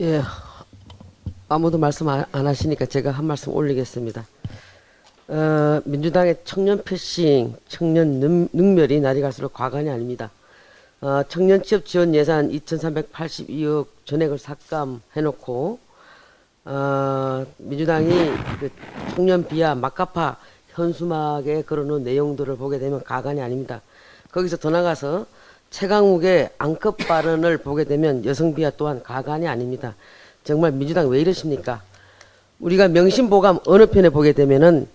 예, 아무도 말씀 안, 안 하시니까 제가 한 말씀 올리겠습니다. 어, 민주당의 청년 패싱, 청년 능, 능멸이 날이 갈수록 과간이 아닙니다. 어, 청년 취업 지원 예산 2,382억 전액을 삭감해놓고 어, 민주당이 그 청년 비하 막가파 현수막에 걸어놓은 내용들을 보게 되면 가관이 아닙니다. 거기서 더 나가서 최강욱의 앙컷 발언을 보게 되면 여성 비하 또한 가관이 아닙니다. 정말 민주당 왜 이러십니까? 우리가 명심보감 어느 편에 보게 되면은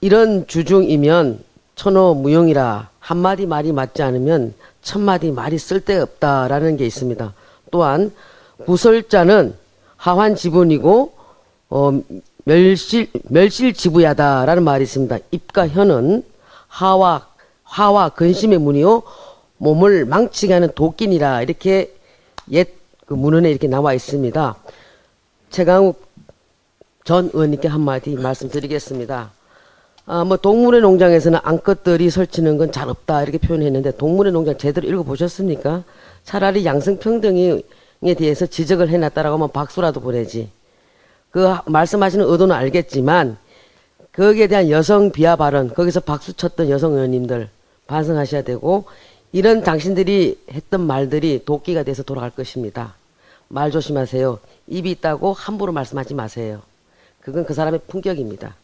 이런 주중이면 천호 무용이라 한마디 말이 맞지 않으면 천마디 말이 쓸데없다라는 게 있습니다. 또한 구설자는 하환 지분이고 어, 멸실 멸실 지부야다라는 말이 있습니다. 입과 혀는 하와 화와 근심의 문이요 몸을 망치게 하는 도끼니라 이렇게 옛 그 문헌에 이렇게 나와 있습니다. 최강욱 전 의원님께 한마디 말씀드리겠습니다. 아, 뭐 동물의 농장에서는 암컷들이 설치는 건 잘 없다 이렇게 표현했는데 동물의 농장 제대로 읽어보셨습니까? 차라리 양성평등에 대해서 지적을 해놨다라고 하면 박수라도 보내지. 그 말씀하시는 의도는 알겠지만 거기에 대한 여성 비하 발언 거기서 박수 쳤던 여성 의원님들 반성하셔야 되고 이런 당신들이 했던 말들이 도끼가 돼서 돌아갈 것입니다. 말 조심하세요. 입이 있다고 함부로 말씀하지 마세요. 그건 그 사람의 품격입니다.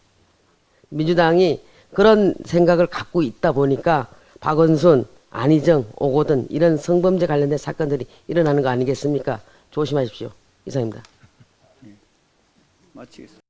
민주당이 그런 생각을 갖고 있다 보니까 박원순, 안희정, 오고든 이런 성범죄 관련된 사건들이 일어나는 거 아니겠습니까? 조심하십시오. 이상입니다. 마치겠습니다.